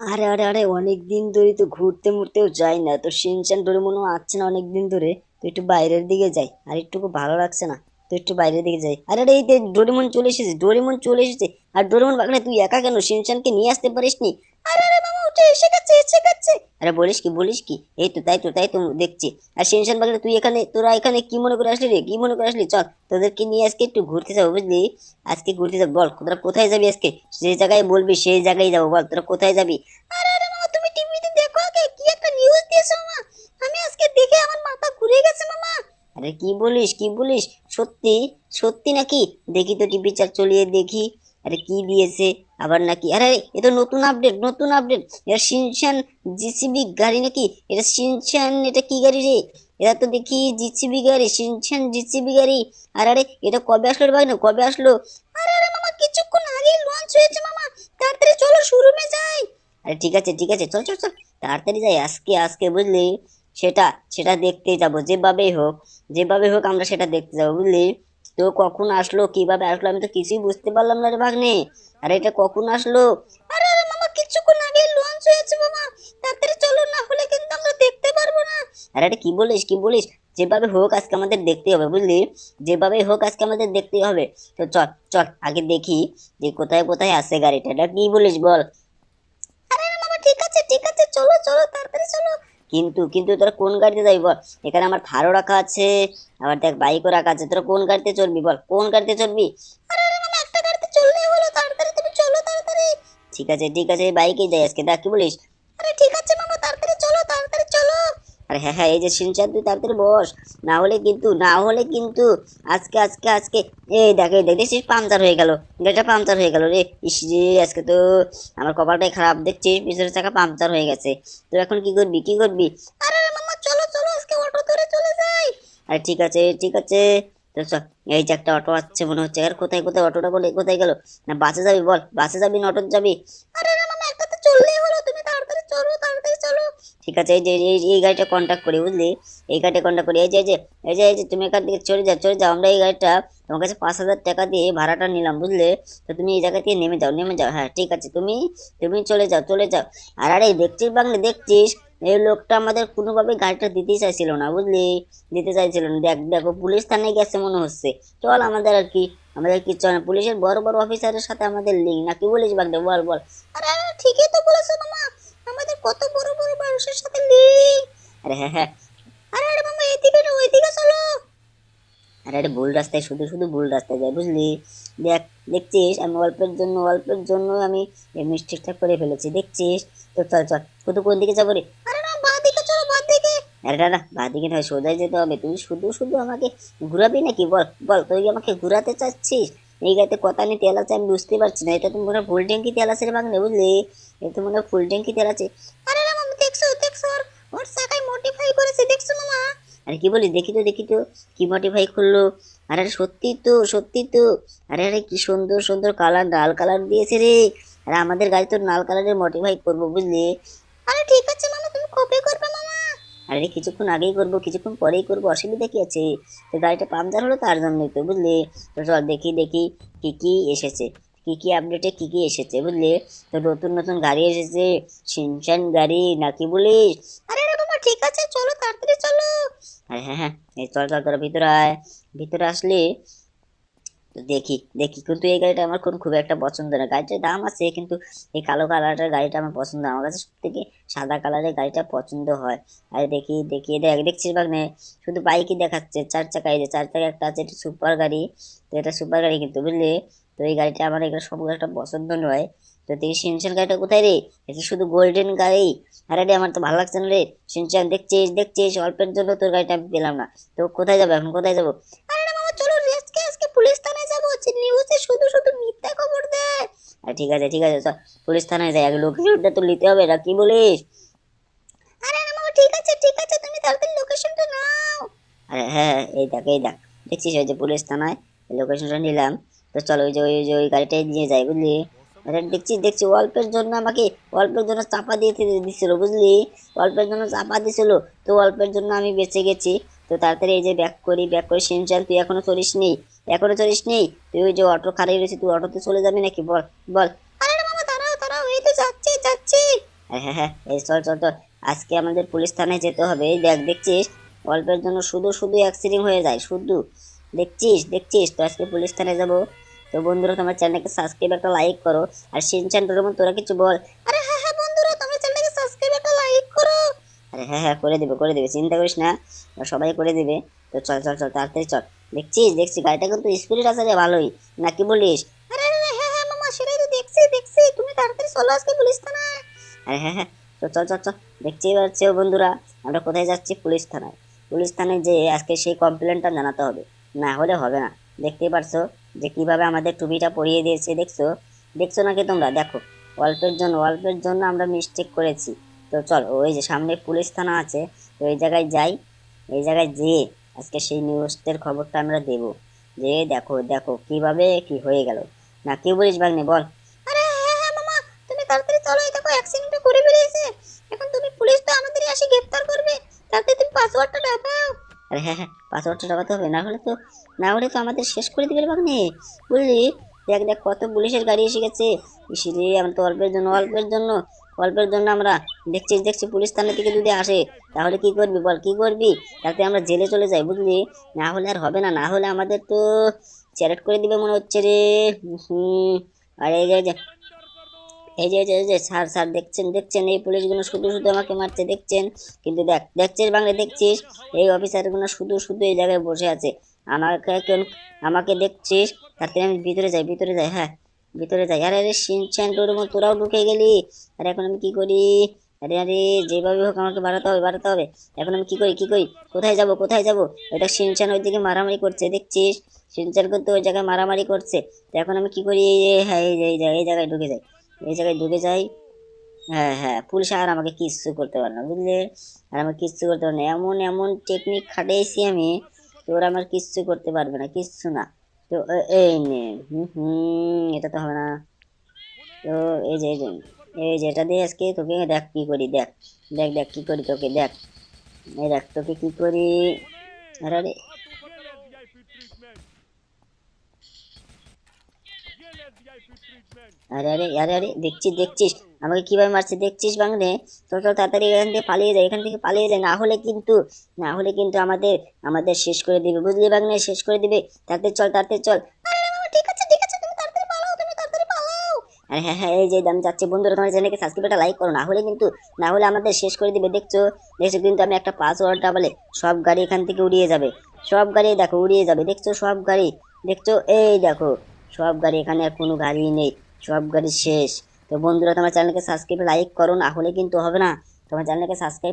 আরে আরে আরে অনেক দিন ধরে তো ঘুরতে মুরতেও যাই না। তো সিনচান ডোরেমনও আসছে না অনেক দিন ধরে। তো একটু বাইরের দিকে যাই। আর একটু ভালো লাগছে না। তো একটু বাইরের দিকে যাই। আরে আরে এই ডোরেমন চলে এসেছে, ডোরেমন চলে এসেছে। আর ডোরেমন বাগনে তুই একা কেন? সিনচানকে নিয়ে আসতে পারিস নি? আরে এসে গেছে এসে গেছে। আরে বলিস কি বলিস কি? এই তো, তাই তো তাই তো দেখছি। আর সিনচান বাগনে তুই এখানে, তোরা এখানে কি মনে করে আসলি রে? কি মনে করে আসলি? চল, তোদেরকে নিয়ে আজকে একটু ঘুরতে যাব, বুঝলি? আজকে ঘুরতে যাব, বল, তোরা কোথায় যাবি আজকে? যে জায়গায় বলবি, সেই জায়গায় যাব, বল, তোরা কোথায় যাবি? আরে তুমি টিভিতে দেখো কি একটা নিউজ দিয়েছ মামা? আমি আজকে দেখে আমার মাথা ঘুরে গেছে মামা। আরে কি বলিস কি বলিস? সত্যি? সত্যি নাকি? দেখি তো টিভি চার চলিয়ে দেখি। আরে কি দিয়েছে? আবার নাকি? আরে এ তো নতুন আপডেট নতুন আপডেট এটা সিনশান জিসিবি গাড়ি নাকি? এটা সিনশান এটা কি গাড়ি রে? এটা তো দেখি জিসিবি গাড়ি সিনশান জিসিবি গাড়ি। আর আরে, এটা কবে আসলো রে না কবে আসলো? আরে আরে মামা, কিছুক্ষণ আগেই লঞ্চ হয়েছে মামা। তাড়াতাড়ি চলো শোরুমে যাই। আরে ঠিক আছে ঠিক আছে, চল চল চল। তাড়াতাড়ি যাই, আজকে আজকে বুঝলি? সেটা সেটা দেখতে যাব। যেভাবেই হোক, যেভাবে হোক আমরা সেটা দেখতে যাব, বুঝলি? তো কখন আসলো, কীভাবে আসলো, আমি তো কিছুই বুঝতে পারলাম না রে ভাগ্নে। আরে এটা কখন আসলো? আরে আরে মামা, কিছুক্ষণ আগে লঞ্চ হয়েছে মামা। তাড়াতাড়ি চলো, না হলে কিন্তু আমরা দেখতে পারব না। আরে এটা কি বলিস কি বলিস? যেভাবে হোক আজকে আমাদের দেখতে হবে, বুঝলি? যেভাবে হোক আজকে আমাদের দেখতে হবে। তো চল চল, আগে দেখি যে কোথায় কোথায় আছে গাড়িটা। এটা কি বলিস বল? আরে মামা, ঠিক আছে ঠিক আছে, চলো চলো, তাড়াতাড়ি কিন্তু কিন্তু তোরা কোন গাড়িতে যাবি বল? এখানে আমার থারও রাখা আছে, আবার দেখ বাইকও রাখা আছে। তোরা কোন গাড়িতে চলবি বল? কোন গাড়িতে চলবি ঠিক আছে ঠিক আছে বাইকেই যাই আজকে। দেখ, কি বলিস? ঠিক আছে মামা তাড়াতাড়ি চলো তাড়াতাড়ি চলো আরে হ্যাঁ হ্যাঁ এই যে সিনচান তুই তাড়াতাড়ি বস। না হলে কিন্তু, না হলে কিন্তু আজকে আজকে আজকে, এই দেখ এই দেখ দেখছিস হয়ে গেল। গাড়িটা পাংচার হয়ে গেল রে। ইস আজকে তো আমার কপালটাই খারাপ। দেখছিস পিছনের চাকা পাংচার হয়ে গেছে। তো এখন কি করবি কি করবি? আরে মামা চলো চলো, আজকে অটো ধরে চলে যাই। আরে ঠিক আছে ঠিক আছে। এই যে একটা অটো আসছে মনে হচ্ছে। আর কোথায় কোথায় অটোটা বলে, কোথায় গেল? না, বাসে যাবি বল, বাসে যাবি না অটো যাবি? আরে ঠিক আছে, এই যে, এই- এই গাড়িটা কন্ট্যাক্ট করি, বুঝলি? এই গাড়িটা কন্ট্যাক্ট করি, এই যে এই যে এই যে এই যে, তুমি এখান থেকে চলে যাও চলে যাও, আমরা এই গাড়িটা তোমার কাছে পাঁচ হাজার টাকা দিয়ে ভাড়াটা নিলাম, বুঝলে? তো তুমি এই জায়গা থেকে নেমে যাও নেমে যাও হ্যাঁ ঠিক আছে, তুমি তুমি চলে যাও চলে যাও। আর, আরে, দেখছিস বাংলা, দেখছিস? এই লোকটা আমাদের কোনোভাবে গাড়িটা দিতেই চাইছিল না, বুঝলি? দিতে চাইছিল না। দেখ, দেখো, পুলিশ থানায় গেছে মনে হচ্ছে। চল, আমাদের আর কি, আমাদের কি চল পুলিশের বড় বড় অফিসারের সাথে আমাদের লিঙ্ক না কি বলিস বাগদা বল বল। আরে ঠিকই তো বলেছ মামা আমাদের কত বড় বড় মানুষের সাথে লিঙ্ক আরে হ্যাঁ হ্যাঁ। আরে আরে মামা এদিকে না ওইদিকে চলো। আরে আরে ভুল রাস্তায় শুধু শুধু ভুল রাস্তায় যায় বুঝলি? দেখ দেখছিস আমি অল্পের জন্য অল্পের জন্য আমি এই মিস্টেকটা করে ফেলেছি দেখছিস? তো চল চল শুধু কোন দিকে যাব রে? আরে না বাঁ দিকে চলো বাঁ দিকে। আরে না না বাঁ দিকে নয় সোজাই যেতে হবে। তুই শুধু শুধু আমাকে ঘুরাবি নাকি? বল বল তুই আমাকে ঘুরাতে চাচ্ছিস? এই গাড়িতে কথা নিয়ে তেল আছে আমি বুঝতে পারছি না। এটা তো মনে হয় ফুল ট্যাঙ্কি তেল আছে রে বাংলা বুঝলি? এটা তো মনে হয় ফুল ট্যাঙ্কি তেল আছে। আরে না মামা দেখছ দেখছ ওর ওর চাকায় মডিফাই করেছে দেখছ মামা আরে কি বলিস দেখি তো দেখি তো কি মডিফাই করল আরে আরে সত্যি তো সত্যি তো। আরে আরে কি সুন্দর সুন্দর কালার লাল কালার দিয়েছে রে। আরে আমাদের গাড়ি তো লাল কালারের মডিফাই করব বুঝলি? আরে ঠিক আছে মামা তুমি কবে করবে মামা। আরে কিছুক্ষণ আগেই করব কিছুক্ষণ পরেই করব অসুবিধা কি আছে? তো গাড়িটা পাংচার হলো তার জন্যই তো বুঝলি? তো চল দেখি দেখি কি কি এসেছে কি কি আপডেটে কি কি এসেছে বুঝলি? তো নতুন নতুন গাড়ি এসেছে সিনচান গাড়ি নাকি বলিস? আরে ঠিক আছে চলো তাড়াতাড়ি চলো। আরে হ্যাঁ হ্যাঁ। এই চল চল, তোরা ভিতরে আয়। ভিতরে আসলে দেখি দেখি। কিন্তু এই গাড়িটা আমার কোন খুব একটা পছন্দ না। গাড়িটার দাম আছে, কিন্তু এই কালো কালারটার গাড়িটা আমার পছন্দ না। আমার কাছে সব থেকে সাদা কালারের গাড়িটা পছন্দ হয়। আরে দেখি দেখি, দেখ, দেখছিস বাগনে শুধু বাইকই দেখাচ্ছে। চার চাকা, এই যে চার চাকা একটা আছে, এটা সুপার গাড়ি। তো এটা সুপার গাড়ি কিন্তু, বুঝলি? তো এই গাড়িটা আমার এগুলো সব একটা পছন্দ নয়। তো দেখি সিনচান গাড়িটা কোথায় রে? দেখি শুধু গোল্ডেন গাড়ি। আরে রে, আমার তো ভালো লাগছে না রে। সিনচান দেখছিস দেখছিস, অল্পের জন্য তোর গাড়িটা আমি পেলাম না। তো কোথায় যাব, এখন কোথায় যাব? পুলিশ থানায় শুধু শুধু মিথ্যা খবর দেয় ঠিক আছে ঠিক আছে পুলিশ থানায় যাই, আগে লোকেশনটা তো নিতে হবে না কি বলিস? ঠিক আছে ঠিক আছে, তুমি লোকেশনটা আরে হ্যাঁ এই এই দেখ। দেখছিস ওই যে পুলিশ থানায় লোকেশনটা নিলাম। তো চলো, ওই যে ওই যে, ওই গাড়িটাই নিয়ে যাই, বুঝলি? দেখছি দেখছি, অল্পের জন্য আমাকে অল্পের জন্য চাপা দিয়ে দিছিল, বুঝলি? অল্পের জন্য চাপা দিছিল, তো অল্পের জন্য আমি বেঁচে গেছি। তো তাড়াতাড়ি এই যে ব্যাক করি ব্যাক করে সিনচান তুই এখনও চলিস নি? এখনও চলিস নি? তুই ওই যে অটো খারাই রয়েছে, তুই অটোতে চলে যাবি নাকি? বল বল। হ্যাঁ হ্যাঁ চল চল চল। আজকে আমাদের পুলিশ থানায় যেতে হবে, এই দেখ, দেখছিস? অল্পের জন্য শুধু শুধু অ্যাক্সিডেন্ট হয়ে যায়, শুধু। দেখছিস দেখছিস? তো আজকে পুলিশ থানায় যাব। তো বন্ধুরা, তোমার চ্যানেলকে সাবস্ক্রাইব একটা লাইক করো। আর সিনচান ডোরেমন তোরা কিছু বল। আরে হ্যাঁ হ্যাঁ বন্ধুরা, তোমার চ্যানেলকে সাবস্ক্রাইব একটা লাইক করো। আরে হ্যাঁ হ্যাঁ করে দেবে করে দেবে, চিন্তা করিস না। সবাই করে দিবে। তো চল চল চল, তাড়াতাড়ি চল। দেখছিস দেখছি গাড়িটা কিন্তু স্পিড আছে রে, ভালোই। না, কি বলিস? আরে আরে হ্যাঁ হ্যাঁ মামা, সেটাই তো দেখছি দেখছি। তুমি তাড়াতাড়ি চলো আজকে, পুলিশ থানায় আরে হ্যাঁ হ্যাঁ তো চল চল চল। দেখতেই পাচ্ছি বন্ধুরা, আমরা কোথায় যাচ্ছি? পুলিশ থানায়। পুলিশ থানায় যেয়ে আজকে সেই কমপ্লেনটা জানাতে হবে। না হলে হবে না। দেখতেই পারছ? যে কীভাবে আমাদের টুপিটা পরিয়ে দিয়েছে, দেখছ? দেখছ নাকি তোমরা? দেখো, অল্পের জন্য অল্পের জন্য আমরা মিস্টেক করেছি। তো চল, ওই যে সামনে পুলিশ থানা আছে, তো এই জায়গায় যাই। এই জায়গায় যেয়ে আজকে সেই নিউজের খবরটা আমরা দেব। যে দেখো দেখো, কীভাবে কি হয়ে গেল। না কি বলিস ভাগ্নে, বল। আরে হ্যাঁ হ্যাঁ মামা, তুমি চলো, এই দেখো অ্যাক্সিডেন্ট করে এখন তুমি পুলিশ তো আমাদেরই আসি গ্রেফতার করবে। তাতে তুমি পাসওয়ার্ডটা ঢাকাও আরে হ্যাঁ হ্যাঁ পাসওয়ার্ডটা ঢাকাতে হবে, না হলে তো, না হলে তো আমাদের শেষ করে দিবে রে ভাগ্নে। বুঝলি? দেখ দেখ, কত পুলিশের গাড়ি এসে গেছে। ইসিরে আমরা তো অল্পের জন্য অল্পের জন্য অল্পের জন্য আমরা দেখছি দেখছি পুলিশ থানা থেকে যদি আসে, তাহলে কি করবি বল, কি করবি? তাতে আমরা জেলে চলে যাই, বুঝলি? না হলে আর হবে না না হলে আমাদের তো চ্যারেট করে দিবে মনে হচ্ছে রে। হুম আর, এই এই যে এই যে স্যার স্যার দেখছেন দেখছেন, এই পুলিশগুলো শুধু শুধু আমাকে মারছে, দেখছেন? কিন্তু দেখ, দেখছিস বাংলা দেখছিস? এই অফিসারগুলো শুধু শুধু এই জায়গায় বসে আছে। আমাকে কেন, আমাকে দেখছিস? তাতে আমি ভিতরে যাই ভিতরে যাই হ্যাঁ ভিতরে যাই। আরে আরে সিনচ্যান ডোরেমন তোরাও ঢুকে গেলি। আরে, এখন আমি কি করি? আরে আরে, যেভাবে হোক আমাকে বাড়াতে হবে বাড়াতে হবে। এখন আমি কি করি কি করি? কোথায় যাব কোথায় যাব? এটা সিনচান ওইদিকে মারামারি করছে, দেখছিস? সিনচান কিন্তু ওই জায়গায় মারামারি করছে। এখন আমি কি করি? এই হ্যাঁ এই এই জায়গায় ঢুকে যাই। এই জায়গায় ঢুকে যাই। হ্যাঁ হ্যাঁ পুলিশ আর আমাকে কিচ্ছু করতে পারে না, বুঝলে? আর আমাকে কিচ্ছু করতে পারে না। এমন এমন টেকনিক খাটিয়েছি আমি তো ওরা আমার কিচ্ছু করতে পারবে না, কিচ্ছু না। তো এই নে, হুম এটা তো হবে না। তো, এই যে এই যে এই যে, এটা দিয়ে আজকে তোকে দেখ কী করি, দেখ দেখ দেখ কী করি তোকে, দেখ। এই দেখ, তোকে কী করি? আরে আরে আরে আরে আরে, দেখছিস দেখছিস। আমাকে কীভাবে মারছে, দেখছিস বাংলে তো তো তাড়াতাড়ি এখান থেকে পালিয়ে যায় এখান থেকে পালিয়ে যায় না হলে কিন্তু, না হলে কিন্তু আমাদের আমাদের শেষ করে দিবে। বুঝলি বাংলে শেষ করে দিবে। তাড়াতাড়ি চল তাড়াতাড়ি চল। হ্যাঁ হ্যাঁ এই যে বন্ধুরা, তোমার চ্যানেলকে সাবস্ক্রাইবটা লাইক করো। না হলে কিন্তু, না হলে আমাদের শেষ করে দিবে, দেখছ? দেখছ কিন্তু আমি একটা পাসওয়ার্ডটা বলে সব গাড়ি এখান থেকে উড়িয়ে যাবে। সব গাড়ি দেখো, উড়িয়ে যাবে, দেখছ? সব গাড়ি, দেখছ? এই দেখো, সব গাড়ি এখানে আর কোনো গাড়ি নেই। সব গাড়ি শেষ। তো বন্ধুরা, তোমার চ্যানেলকে সাবস্ক্রাইব লাইক করো, না হলে কিন্তু হবে না। তোমার চ্যানেলকে সাবস্ক্রাইব